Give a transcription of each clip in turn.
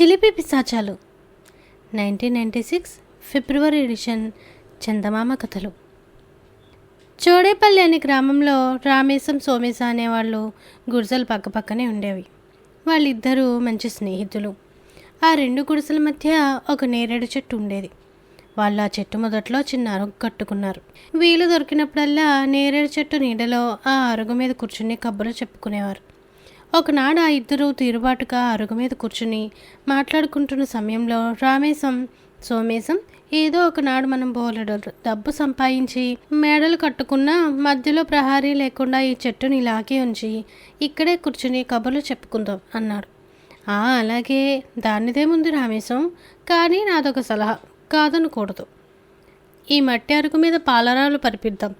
చిలిపి పిశాచాలు. Nineteen ninety six February edition Chandamama కథలు. చోడేపల్లి అనే గ్రామంలో రామేశం సోమేశ అనేవాళ్ళు గుడిసెలు పక్కపక్కనే ఉండేవి. వాళ్ళిద్దరూ మంచి స్నేహితులు. ఆ రెండు గుడిసెల మధ్య ఒక నేరేడు చెట్టు ఉండేది. వాళ్ళు ఆ చెట్టు మొదట్లో చిన్న అరుగు కట్టుకున్నారు. వీలు దొరికినప్పుడల్లా నేరేడు చెట్టు నీడలో ఆ అరుగు మీద కూర్చుని కబుర్లు చెప్పుకునేవారు. ఒకనాడు ఆ ఇద్దరు తీరుబాటుగా అరుగు మీద కూర్చుని మాట్లాడుకుంటున్న సమయంలో రామేశం సోమేశం ఏదో ఒకనాడు మనం బోలెడు డబ్బు సంపాదించి మేడలు కట్టుకున్నా మధ్యలో ప్రహారీ లేకుండా ఈ చెట్టుని ఇలాగే ఉంచి ఇక్కడే కూర్చుని కబుర్లు చెప్పుకుందాం అన్నాడు. ఆ అలాగే. దానిదేముంది రామేశం. కానీ నాదొక సలహా. కాదనకూడదు. ఈ మట్టి అరుగు మీద పాలరాలు పరిపిద్దాం.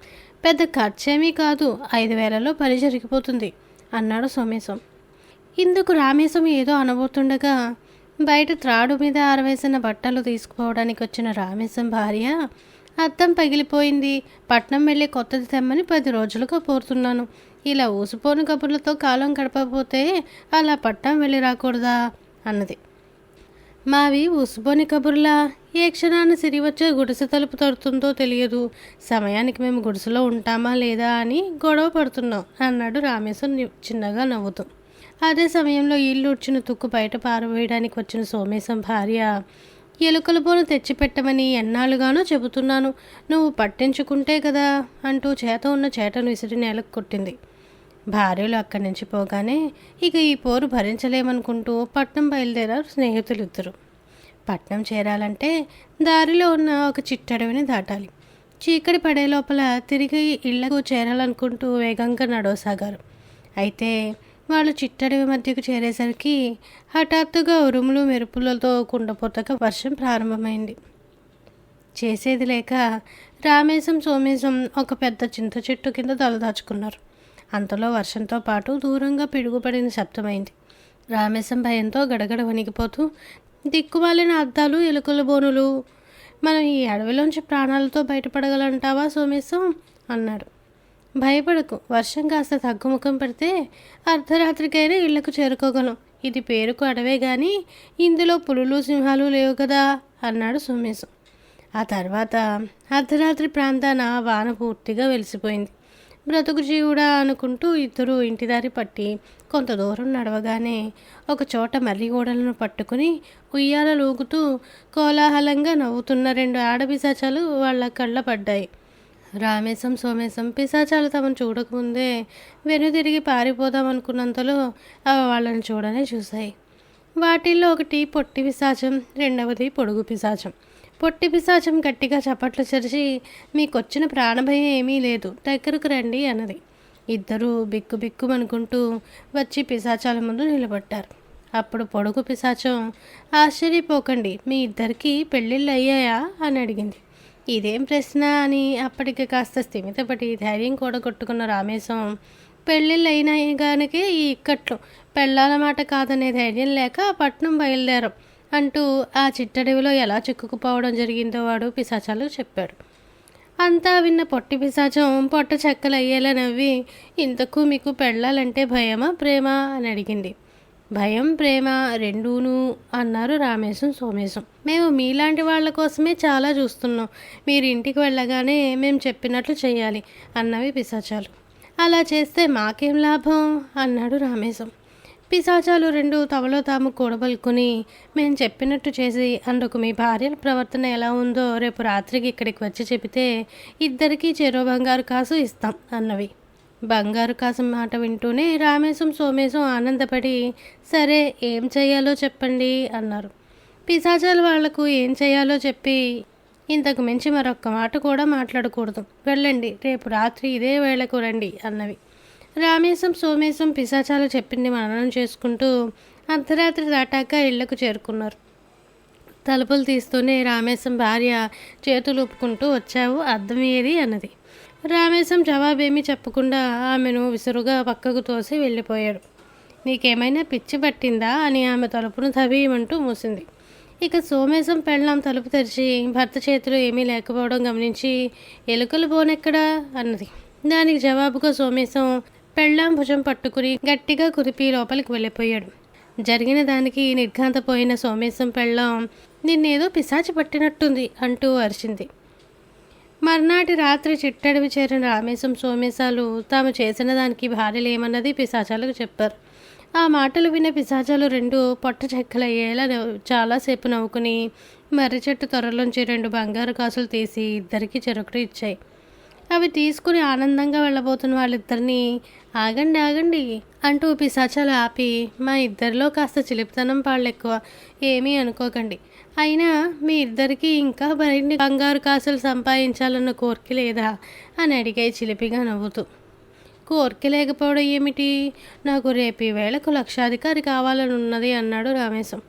పెద్ద ఖర్చేమీ కాదు. ఐదు వేలలో పని జరిగిపోతుంది. అన్నాడు సోమేశం. ఇందుకు రామేశం ఏదో అనబోతుండగా బయట త్రాడు మీద ఆరవేసిన బట్టలు తీసుకుపోవడానికి వచ్చిన రామేశం భార్య అద్దం పగిలిపోయింది. పట్నం వెళ్ళి కొత్తది తెమ్మని పది రోజులుగా పోరుతున్నాను. ఇలా ఊసిపోని కబుర్లతో కాలం గడపకపోతే అలా పట్నం వెళ్ళి రాకూడదా? అన్నది. మావి ఊసిపోని కబుర్లా? ఏ క్షణాన్ని సిరి వచ్చే గుడిసె తలుపు తడుతుందో తెలియదు. సమయానికి మేము గుడిసెలో ఉంటామా లేదా అని గొడవ పడుతున్నాం అన్నాడు రామేశ్వర్ చిన్నగా నవ్వుతూ. అదే సమయంలో ఇల్లు ఉడ్చిన తుక్కు బయట పారవేయడానికి వచ్చిన సోమేశం భార్య ఎలుకల బోను తెచ్చిపెట్టమని ఎన్నాళ్ళుగానో చెబుతున్నాను నువ్వు పట్టించుకుంటే కదా అంటూ చేత ఉన్న చేటను విసిరి నేలకు కొట్టింది. భార్యలు అక్కడి నుంచి పోగానే ఇక ఈ పోరు భరించలేమనుకుంటూ పట్నం బయలుదేరారు స్నేహితులు ఇద్దరు పట్నం చేరాలంటే దారిలో ఉన్న ఒక చిట్టడవిని దాటాలి. చీకటి పడే లోపల తిరిగి ఇళ్ళకు చేరాలనుకుంటూ వేగంగా నడవసాగారు. అయితే వాళ్ళు చిట్టడవి మధ్యకు చేరేసరికి హఠాత్తుగా ఉరుములు మెరుపులతో కుండపోతగా వర్షం ప్రారంభమైంది. చేసేది లేక రామేశం సోమేశం ఒక పెద్ద చింత చెట్టు కింద తలదాచుకున్నారు అంతలో వర్షంతో పాటు దూరంగా పిడుగుపడిన శబ్దమైంది. రామేశం భయంతో గడగడ వణికిపోతూ దిక్కుమాలిన అద్దాలు ఎలుకల బోనులు. మనం ఈ అడవిలోంచి ప్రాణాలతో బయటపడగలంటావా సోమేశం? అన్నాడు. భయపడకు. వర్షం కాస్త తగ్గుముఖం పడితే అర్ధరాత్రికైనా ఇళ్ళకు చేరుకోగలం. ఇది పేరుకు అడవే గాని ఇందులో పులులు సింహాలు లేవు కదా? అన్నాడు సోమేశం. ఆ తర్వాత అర్ధరాత్రి ప్రాంతాన వాన పూర్తిగా వెలిసిపోయింది. బ్రతుకు జీవుడా అనుకుంటూ ఇద్దరు ఇంటిదారి పట్టి కొంత దూరం నడవగానే ఒక చోట మర్రి గోడలను పట్టుకుని ఉయ్యాల ఊగుతూ కోలాహలంగా నవ్వుతున్న రెండు ఆడపిశాచాలు వాళ్ళ కళ్ళ పడ్డాయి. రామేశం సోమేశం పిశాచాలు తమను చూడకముందే వెనుతిరిగి పారిపోదాం అనుకున్నంతలో అవి వాళ్ళని చూడనే చూశాయి. వాటిల్లో ఒకటి పొట్టి పిశాచం రెండవది పొడుగు పిశాచం. పొట్టి పిశాచం గట్టిగా చప్పట్లు చెరిచి మీకొచ్చిన ప్రాణభయం ఏమీ లేదు దగ్గరకు రండి అన్నది. ఇద్దరూ బిక్కు బిక్కుమనుకుంటూ వచ్చి పిశాచాల ముందు నిలబడ్డారు. అప్పుడు పొడుగు పిశాచం ఆశ్చర్యపోకండి మీ ఇద్దరికి పెళ్ళిళ్ళు అయ్యాయా అని అడిగింది. ఇదేం ప్రశ్న? అని అప్పటికి కాస్త స్థిమితపడి ధైర్యం కూడా కొట్టుకున్న రామేశం పెళ్ళిళ్ళు అయినాయి కనుక ఈ ఇక్కట్లు పెళ్ళాల మాట కాదనే ధైర్యం లేక పట్నం బయలుదేరం. అంటూ ఆ చిట్టడవిలో ఎలా చిక్కుకుపోవడం జరిగిందో వాడు పిశాచాలు చెప్పాడు. అంతా విన్న పొట్టి పిశాచం పొట్ట చెక్కలు అయ్యేలా నవ్వి ఇంతకు మీకు పెళ్ళాలంటే భయమా ప్రేమ? అని అడిగింది. భయం ప్రేమ రెండూను అన్నారు రామేశం సోమేశం. మేము మీలాంటి వాళ్ళ కోసమే చాలా చూస్తున్నాం. మీరు ఇంటికి వెళ్ళగానే మేము చెప్పినట్లు చేయాలి అన్నవి పిశాచాలు. అలా చేస్తే మాకేం లాభం? అన్నాడు రామేశం. పిశాచాలు రెండు తమలో తాము కూడబలుకుని మేము చెప్పినట్టు చేసి అందుకు మీ భార్య ప్రవర్తన ఎలా ఉందో రేపు రాత్రికి ఇక్కడికి వచ్చి చెబితే ఇద్దరికీ చెరో బంగారు కాసు ఇస్తాం అన్నవి. బంగారు కాసు మాట వింటూనే రామేశం సోమేశం ఆనందపడి సరే ఏం చేయాలో చెప్పండి అన్నారు. పిశాచాలు వాళ్ళకు ఏం చేయాలో చెప్పి ఇంతకు మించి మరొక్క మాట కూడా మాట్లాడకూడదు. వెళ్ళండి రేపు రాత్రి ఇదే వేళకు రండి అన్నవి. రామేశం సోమేశం పిశాచాలు చెప్పింది మననం చేసుకుంటూ అర్ధరాత్రి దాటాక ఇళ్ళకు చేరుకున్నారు. తలుపులు తీస్తూనే రామేశం భార్య చేతులు ఊపుకుంటూ వచ్చావు అర్థం ఏది? అన్నది. రామేశం జవాబేమీ చెప్పకుండా ఆమెను విసురుగా పక్కకు తోసి వెళ్ళిపోయాడు. నీకేమైనా పిచ్చి పట్టిందా? అని ఆమె తలుపును తవీయమంటూ మూసింది. ఇక సోమేశం పెళ్ళాం తలుపు తెరిచి భర్త చేతిలో ఏమీ లేకపోవడం గమనించి ఎలుకలు బోనెక్కడా? అన్నది. దానికి జవాబుగా సోమేశం పెళ్ళాం భుజం పట్టుకుని గట్టిగా కుదిపి లోపలికి వెళ్ళిపోయాడు. జరిగిన దానికి నిర్ఘాంతపోయిన సోమేశం పెళ్ళం నిన్నేదో పిశాచి పట్టినట్టుంది అంటూ అరిచింది. మర్నాటి రాత్రి చిట్టడివి చేరిన రామేశం సోమేశాలు తాము చేసిన దానికి భార్యలేమన్నది పిశాచాలకు చెప్పారు. ఆ మాటలు విన్న పిశాచాలు రెండు పొట్ట చెక్కలయ్యేలా నవ్వు- చాలాసేపు నవ్వుకుని మర్రి చెట్టు త్వరలోంచి రెండు బంగారు కాసులు తీసి ఇద్దరికి చెరొకటి ఇచ్చాయి. అవి తీసుకుని ఆనందంగా వెళ్ళబోతున్న వాళ్ళిద్దరిని ఆగండి ఆగండి అంటూ పిశాచాలు ఆపి మా ఇద్దరిలో కాస్త చిలిపితనం పాళ్ళు ఎక్కువ ఏమీ అనుకోకండి. అయినా మీ ఇద్దరికి ఇంకా మరిన్ని బంగారు కాసులు సంపాదించాలన్న కోరిక లేదా? అని అడిగాయి చిలిపిగా నవ్వుతూ. కోరిక లేకపోవడం ఏమిటి? నాకు రేపు వేళకు లక్షాధికారి కావాలని ఉన్నది అన్నాడు రామేశం.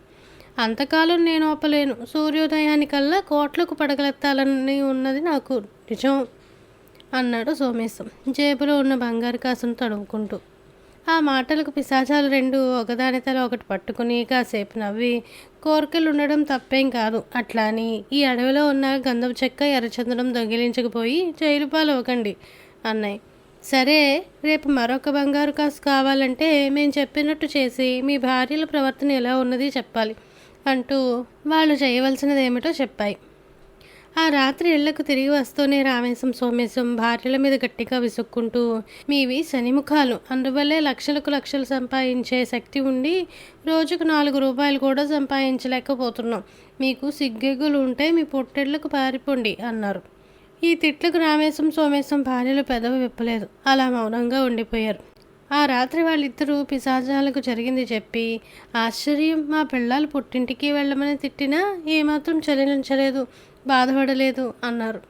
అంతకాలం నేను ఒప్పలేను. సూర్యోదయానికల్లా కోట్లకు పడగలెత్తాలని ఉన్నది నాకు నిజం. అన్నాడు సోమేశం. జేబులో ఉన్న బంగారు కాసును తడుముకుంటూ. ఆ మాటలకు పిశాచాలు రెండు ఒకదాని తల ఒకటి పట్టుకుని కాసేపు నవ్వి కోరికలు ఉండడం తప్పేం కాదు. అట్లా అని ఈ అడవిలో ఉన్న గంధం చెక్క ఎర్రచందనం దొంగిలించకపోయి జైలు పాలు అవ్వకండి అన్నాయి సరే రేపు మరొక బంగారు కాసు కావాలంటే మేము చెప్పినట్టు చేసి మీ భార్యల ప్రవర్తన ఎలా ఉన్నది చెప్పాలి అంటూ వాళ్ళు చేయవలసినది ఏమిటో చెప్పాయి. ఆ రాత్రి ఇళ్ళకు తిరిగి వస్తూనే రామేశం సోమేశం భార్యల మీద గట్టిగా విసుక్కుంటూ మీవి శనిముఖాలు. అందువల్లే లక్షలకు లక్షలు సంపాదించే శక్తి ఉండి రోజుకు నాలుగు రూపాయలు కూడా సంపాదించలేకపోతున్నాం. మీకు సిగ్గెగులు ఉంటే మీ పొట్టెళ్ళకు పారిపోండి అన్నారు. ఈ తిట్లకు రామేశం సోమేశం భార్యలు పెదవి విప్పలేదు. అలా మౌనంగా ఉండిపోయారు. ఆ రాత్రి వాళ్ళిద్దరూ పిశాచాలకు జరిగింది చెప్పి ఆశ్చర్యం మా పిల్లలు పుట్టింటికి వెళ్ళమని తిట్టినా ఏమాత్రం చలించలేదు బాధపడలేదు అన్నారు.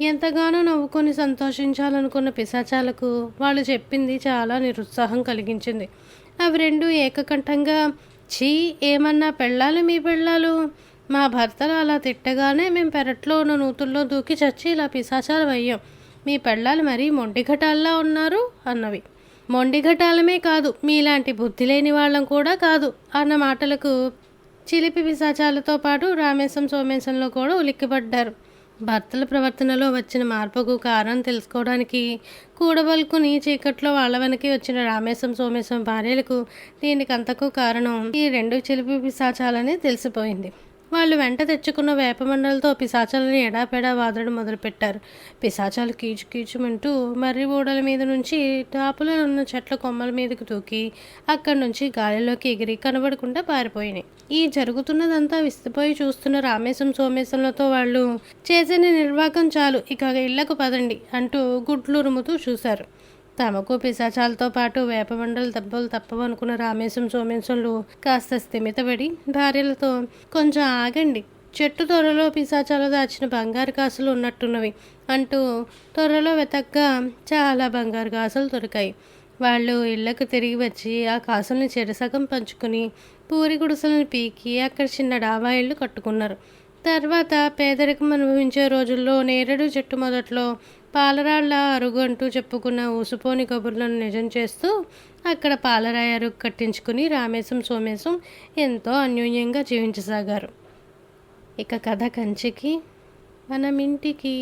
ఎంతగానో నవ్వుకొని సంతోషించాలనుకున్న పిశాచాలకు వాళ్ళు చెప్పింది చాలా నిరుత్సాహం కలిగించింది. అవి రెండు ఏకకంఠంగా ఛీ ఏమన్నా పెళ్ళాలు మీ పెళ్ళాలు? మా భర్తలు అలా తిట్టగానే మేము పెరట్లో ఉన్న నూతుల్లో దూకి చచ్చి ఇలా పిశాచాలు అయ్యాం మీ పెళ్ళాలు మరీ మొండిఘటాల్లా ఉన్నారు? అన్నవి. మొండిఘటాలమే కాదు మీలాంటి బుద్ధి లేని వాళ్ళం కూడా కాదు అన్న మాటలకు చిలిపి పిశాచాలతో పాటు రామేశం సోమేశంలో కూడా ఉలిక్కిపడ్డారు. భర్తల ప్రవర్తనలో వచ్చిన మార్పుకు కారణం తెలుసుకోవడానికి కూడబలుకుని చీకట్లో వాళ్ళ వెనక్కి వచ్చిన రామేశం సోమేశం భార్యలకు దీనికి అంతకు కారణం ఈ రెండు చిలిపి పిశాచాలని తెలిసిపోయింది. వాళ్ళు వెంట తెచ్చుకున్న వేపమండలతో పిశాచాలని ఎడాపెడా వాదడం మొదలుపెట్టారు. పిశాచాలు కీచు కీచుమంటూ మర్రి ఓడల మీద నుంచి టాపులో ఉన్న చెట్ల కొమ్మల మీదకు దూకి అక్కడి నుంచి గాలిలోకి ఎగిరి కనబడకుండా పారిపోయినాయి. ఈ జరుగుతున్నదంతా విస్తుపోయి చూస్తున్న రామేశం సోమేశంలతో వాళ్ళు చేసిన నిర్వాకం చాలు ఇక ఇళ్ళకు పదండి అంటూ గుడ్లు ఉరుముతూ చూశారు. తమకు పిశాచాలతో పాటు వేపమండలు దెబ్బలు తప్పవనుకున్న రామేశం సోమేశంలు కాస్త స్థిమితపడి భార్యలతో కొంచెం ఆగండి. చెట్టు త్వరలో పిశాచాలు దాచిన బంగారు కాసులు ఉన్నట్టున్నవి అంటూ త్వరలో వెతగ్గా చాలా బంగారు కాసులు దొరికాయి. వాళ్ళు ఇళ్ళకు తిరిగి వచ్చి ఆ కాసుల్ని చెరసగం పంచుకుని పూరి గుడిసెలను పీకి అక్కడ చిన్న డాబా ఇళ్ళు కట్టుకున్నారు. తర్వాత పేదరికం అనుభవించే రోజుల్లో నేరేడు చెట్టు మొదట్లో పాలరాళ్ళ అరుగు అంటూ చెప్పుకున్న ఊసుపోని కబుర్లను నిజం చేస్తూ అక్కడ పాలరాయ అరుగు కట్టించుకుని రామేశం సోమేశం ఎంతో అన్యోన్యంగా జీవించసాగారు. ఇక కథ కంచికి మనం ఇంటికి